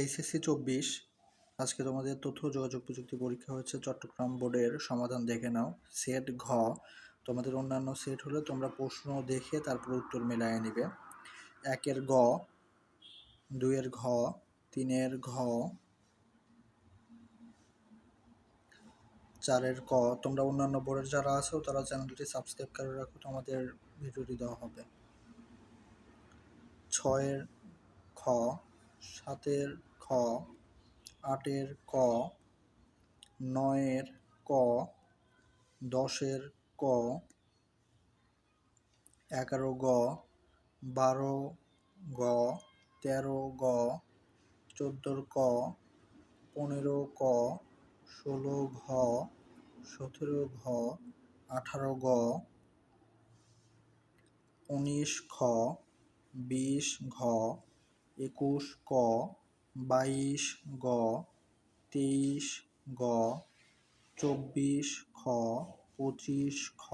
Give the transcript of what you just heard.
HSC চব্বিশ। আজকে তোমাদের তথ্য যোগাযোগ প্রযুক্তি পরীক্ষা হচ্ছে চট্টগ্রাম বোর্ডের সমাধান দেখে নাও, সেট ঘ। তোমাদের অন্যান্য সেট হলে তোমরা প্রশ্ন দেখে তারপর উত্তর মেলায় নিবে। একের গ, দুইয়ের ঘ, তিনের ঘ, চারের ক। তোমরা অন্যান্য বোর্ডের যারা আছো, তারা চ্যানেলটি সাবস্ক্রাইব করে রাখো, তোমাদের ভিডিওটি দেওয়া হবে। ছয়ের খ, সাতের খ, আটের ক, নয়ের ক, দশের ক, এগারো গ, বারো গ, তেরো গ, চোদ্দোর ক, পনেরো ক, ষোলো ঘ, সতেরো ঘ, আঠারো গ, উনিশ খ, বিশ ঘ, একুশ ক বাইশ গ তেইশ গ চব্বিশ খ পঁচিশ খ।